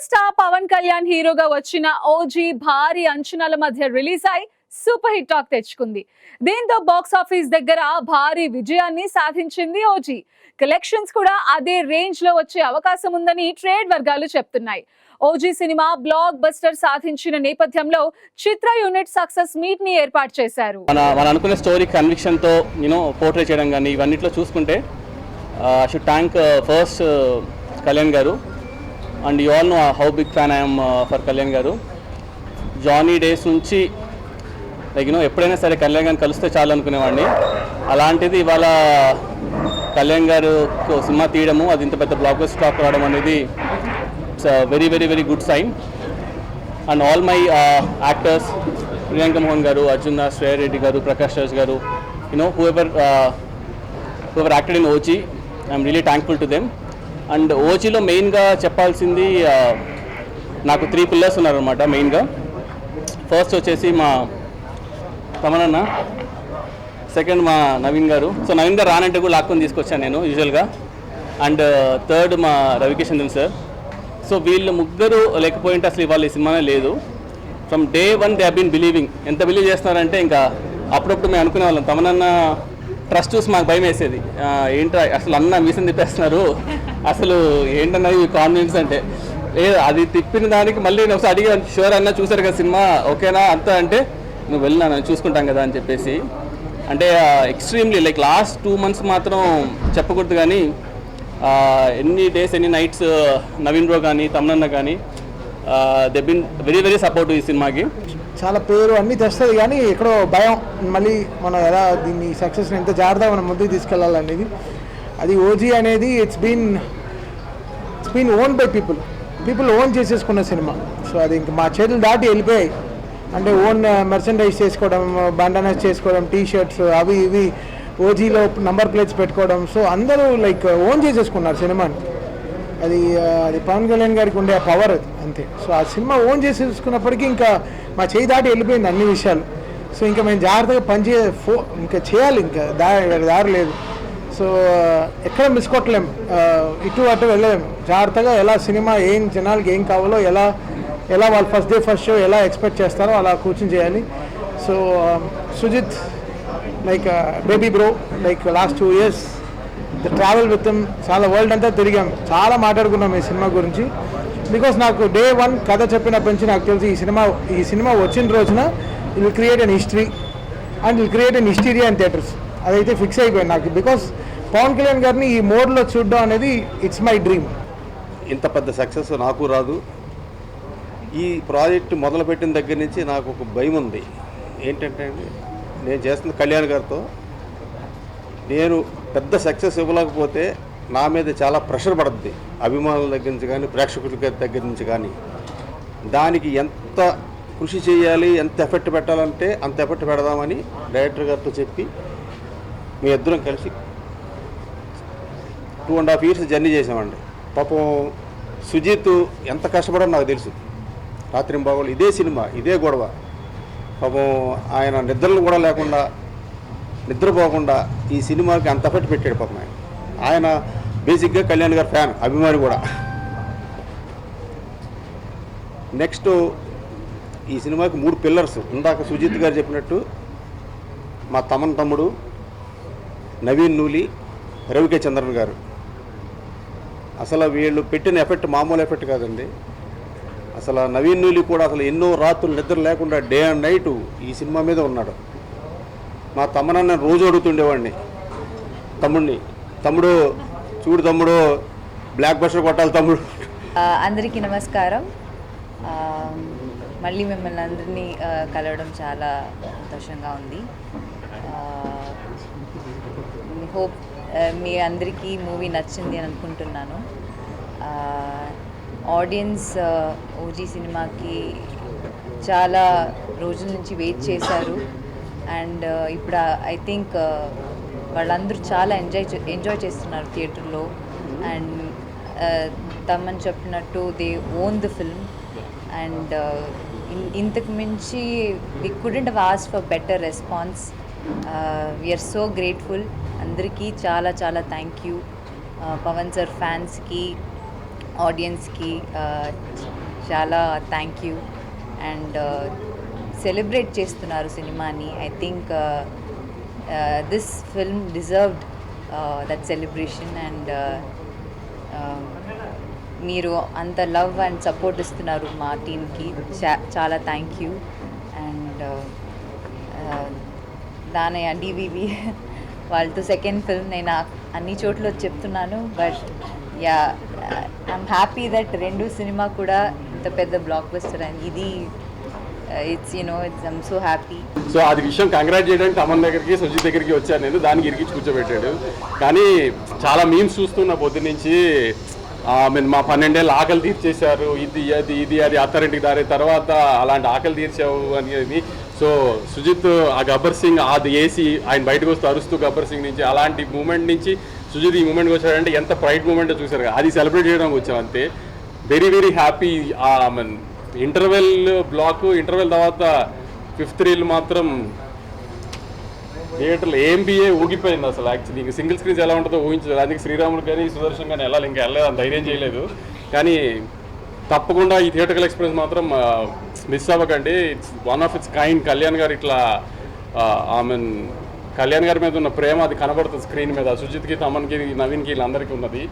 Power star Pawan Kalyan హీరోగా వచ్చిన OG భారీ అంచనాల మధ్య రిలీజ్ అయి సూపర్ హిట్ టాక్ తెచ్చుకుంది. దీంతో బాక్స్ ఆఫీస్ దగ్గర భారీ విజయాన్ని సాధించింది ఓజీ కలెక్షన్స్ కూడా అదే రేంజ్లో వచ్చే అవకాశం ఉందని ట్రేడ్ వర్గాలు చెప్తున్నాయి. ఓజీ సినిమా బ్లాక్ బస్టర్ సాధించిన నేపథ్యంలో చిత్ర యూనిట్ సక్సెస్ మీట్ని ఏర్పాటు చేశారు. మన మన అనుకునే స్టోరీ కన్విక్షన్తో యూనో పోర్ట్రే చేయడం కానీ ఇవన్నిట్లో చూసుకుంటే షుడ్ థ్యాంక్ ఫస్ట్ కళ్యాణ్ గారు. And you all know how big fan I'm uh, for Kalyan గారు. జానీ డేస్ నుంచి లైక్ యూనో ఎప్పుడైనా సరే కళ్యాణ్ గారిని కలిస్తే చాలు అనుకునేవాడిని. అలాంటిది ఇవాళ కళ్యాణ్ గారు సినిమా తీయడము అది ఇంత పెద్ద బ్లాక్ స్టాక్ రావడం అనేది it's very very very good sign and all my uh, actors Priyanka Mohan గారు అర్జున్ దాస్ శ్రేయ రెడ్డి గారు ప్రకాష్ రాజ్ గారు you know whoever whoever acted in ఓచి I'm really thankful to them and ఓజీలో మెయిన్గా చెప్పాల్సింది నాకు త్రీ పిల్లర్స్ ఉన్నారనమాట మెయిన్గా. ఫస్ట్ వచ్చేసి మా తమనన్న సెకండ్ మా నవీన్ గారు. సో నవీన్ గారు రానంటే కూడా లాక్కొని తీసుకొచ్చాను నేను యూజువల్గా అండ్ థర్డ్ మా రవికిషన్ సార్. సో వీళ్ళు ముగ్గురు లేకపోయింటే అసలు ఇవాళ ఈ సినిమానే లేదు. From day one they been believing. ఎంత బిలీవ్ చేస్తున్నారంటే ఇంకా అప్పుడప్పుడు మేము అనుకునే వాళ్ళం తమనన్న ట్రస్ట్ చూసి మాకు భయం వేసేది. ఏంట్రా అసలు అన్న మీసం తిప్పేస్తున్నారు అసలు ఏంటన్నది కాన్ఫిడెన్స్ అంటే. లేదు అది తిప్పిన దానికి మళ్ళీ నేను ఒకసారి అడిగాను షూర్ అన్న చూసారు కదా సినిమా? ఓకేనా? అంతా అంటే నువ్వు వెళ్ళినా చూసుకుంటాం కదా అని చెప్పేసి. అంటే extremely like last two months మాత్రం చెప్పకూడదు కానీ ఎన్ని డేస్ ఎన్ని నైట్స్ నవీన్ బ్రో కానీ తమనన్న కానీ they been very very support ఈ సినిమాకి. చాలా పేరు అన్నీ తెస్తుంది కానీ ఎక్కడో భయం. మళ్ళీ మనం ఎలా దీన్ని సక్సెస్ని ఎంత జాగ్రత్తగా మనం ముందుకు తీసుకెళ్ళాలనేది అది ఓజీ అనేది it's been it's been own by people people own చేసేసుకున్న సినిమా. సో అది ఇంక మా చేతులు దాటి వెళ్ళిపోయాయి. అంటే ఓన్ మెర్చండైజ్ చేసుకోవడం బండనైజ్ చేసుకోవడం టీ షర్ట్స్ అవి ఇవి ఓజీలో నంబర్ ప్లేట్స్ పెట్టుకోవడం. సో అందరూ లైక్ ఓన్ చేసేసుకున్నారు సినిమాని. అది అది పవన్ కళ్యాణ్ గారికి ఉండే ఆ పవర్ అది అంతే. సో ఆ సినిమా ఓన్ చేసి చూసుకున్నప్పటికీ ఇంకా మా చేయి దాటి వెళ్ళిపోయింది అన్ని విషయాలు. సో ఇంకా మేము జాగ్రత్తగా పనిచే ఫో ఇంకా చేయాలి ఇంకా దారి దారి లేదు. సో ఎక్కడ మిస్ కొట్టలేం. ఇటు అటు వెళ్ళలేము జాగ్రత్తగా ఎలా సినిమా ఏం జనాలకి ఏం కావాలో ఎలా ఎలా వాళ్ళు ఫస్ట్ డే ఫస్ట్ షో ఎలా ఎక్స్పెక్ట్ చేస్తారో అలా కూర్చొని చేయాలి. So Sujeeth like baby bro like last two years travel with చాలా వరల్డ్ అంతా తిరిగాం. చాలా మాట్లాడుకున్నాం ఈ సినిమా గురించి. బికాస్ నాకు డే వన్ కథ చెప్పినప్పటి నుంచి నాకు తెలిసి ఈ సినిమా ఈ సినిమా వచ్చిన రోజున will create an history and will create an hysteria and theatres అదైతే ఫిక్స్ అయిపోయింది నాకు. బికాస్ పవన్ కళ్యాణ్ గారిని ఈ మోడ్లో చూడడం అనేది ఇట్స్ మై డ్రీమ్ ఇంత పెద్ద సక్సెస్ నాకు రాదు. ఈ ప్రాజెక్ట్ మొదలుపెట్టిన దగ్గర నుంచి నాకు ఒక భయం ఉంది. ఏంటంటే అండి, నేను చేస్తున్న కళ్యాణ్ గారితో నేను పెద్ద సక్సెస్ ఇవ్వలేకపోతే నా మీద చాలా ప్రెషర్ పడుద్ది. అభిమానుల దగ్గర నుంచి కానీ ప్రేక్షకుల దగ్గర నుంచి కానీ. దానికి ఎంత కృషి చేయాలి ఎంత ఎఫెక్ట్ పెట్టాలంటే అంత ఎఫెక్ట్ పెడదామని డైరెక్టర్ గారితో చెప్పి మీ ఇద్దరం కలిసి two and half years journey చేసామండి పాపం సుజిత్ ఎంత కష్టపడో నాకు తెలుసు. రాత్రింబాగోలు ఇదే సినిమా ఇదే గొడవ. పాపం ఆయన నిద్రలు కూడా లేకుండా నిద్రపోకుండా ఈ సినిమాకి అంత ఎఫెక్ట్ పెట్టాడు పాపం ఆయన. ఆయన బేసిక్గా కళ్యాణ్ గారి ఫ్యాన్ అభిమాని కూడా. నెక్స్ట్ ఈ సినిమాకి మూడు పిల్లర్స్. ఇందాక సుజిత్ గారు చెప్పినట్టు మా తమన్ తమ్ముడు నవీన్ నూలి రవికే చంద్రన్ గారు. అసలు వీళ్ళు పెట్టిన ఎఫెక్ట్ మామూలు ఎఫెక్ట్ కాదండి. అసలు నవీన్ నూలి కూడా అసలు ఎన్నో రాత్రులు నిద్ర లేకుండా డే అండ్ నైట్ ఈ సినిమా మీద ఉన్నాడు. మా తమ్మనన్న రోజు అడుగుతుండేవాడిని. తమ్ముడిని. తమ్ముడు చూడు తమ్ముడు బ్లాక్ బస్టర్ కొట్టాలి తమ్ముడు. అందరికీ నమస్కారం. మళ్ళీ మిమ్మల్ని అందరినీ కలవడం చాలా సంతోషంగా ఉంది. హోప్ మీ అందరికీ మూవీ నచ్చింది అని అనుకుంటున్నాను. ఆడియన్స్ ఓజీ సినిమాకి చాలా రోజుల నుంచి వెయిట్ చేశారు. అండ్ uh, ఇప్పుడు uh, ఐ థింక్ uh, వాళ్ళందరూ చాలా ఎంజాయ్ ఎంజాయ్ చేస్తున్నారు థియేటర్లో. అండ్ తమ్మని చెప్పినట్టు they own the film and ఇంతకు మించి we couldn't was for better response we are so grateful అందరికీ చాలా చాలా థ్యాంక్ యూ పవన్ సార్ ఫ్యాన్స్కి ఆడియన్స్కి చాలా థ్యాంక్ యూ అండ్ సెలబ్రేట్ చేస్తున్నారు సినిమాని. I think this film deserved that celebration and మీరు అంత లవ్ అండ్ సపోర్ట్ ఇస్తున్నారు మా టీంకి చాలా thank you and Danayya DVV వాళ్ళతో సెకండ్ ఫిల్మ్ నేను అన్ని చోట్ల చెప్తున్నాను. But ya I'm happy that రెండు సినిమా కూడా ఇంత పెద్ద బ్లాక్ బస్టర్ అండ్ ఇది it's you know it's I'm so happy so అది విషయం కంగ్రాట్ చేయడానికి అమన్ దగ్గరికి సుజిత్ దగ్గరికి వచ్చాను నేను దానికి ఇరికించి కూర్చోబెట్టాడు. కానీ చాలా మీమ్స్ చూస్తున్న పొద్దు నుంచి మా పన్నెండేళ్ళు ఆకలి తీర్చేశారు. ఇది అది ఇది అది అత్తారింటికి దారి తర్వాత అలాంటి ఆకలి తీర్చావు అనేది సో సుజిత్ ఆ గబ్బర్ సింగ్ అది వేసి ఆయన బయటకు వస్తూ అరుస్తూ గబ్బర్ సింగ్ నుంచి అలాంటి మూమెంట్ నుంచి సుజిత్ ఈ మూమెంట్కి వచ్చాడంటే ఎంత ప్రైడ్ మూమెంట్ చూసారు అది సెలబ్రేట్ చేయడానికి వచ్చాం అంతే. Very very happy mean interval block interval తర్వాత ఫిఫ్త్ రీల్ మాత్రం థియేటర్లో ఏంబీఏ ఊగిపోయింది అసలు యాక్చువల్లీ ఇంక సింగిల్ స్క్రీన్స్ ఎలా ఉంటుందో ఊహించలేదు. అందుకే శ్రీరాములు కానీ సుదర్శన్ కానీ వెళ్ళాలి. ఇంకా వెళ్ళలేదు ధైర్యం చేయలేదు. కానీ తప్పకుండా ఈ థియేటర్కల్ ఎక్స్పీరియన్స్ మాత్రం మిస్ అవ్వకండి. It's one of it's kind Kalyan గారు ఇట్లా ఐ మీన్ కళ్యాణ్ గారి మీద ఉన్న ప్రేమ అది కనబడుతుంది స్క్రీన్ మీద. సుజిత్కి తమన్కి నవీన్కి వీళ్ళందరికీ ఉన్నది.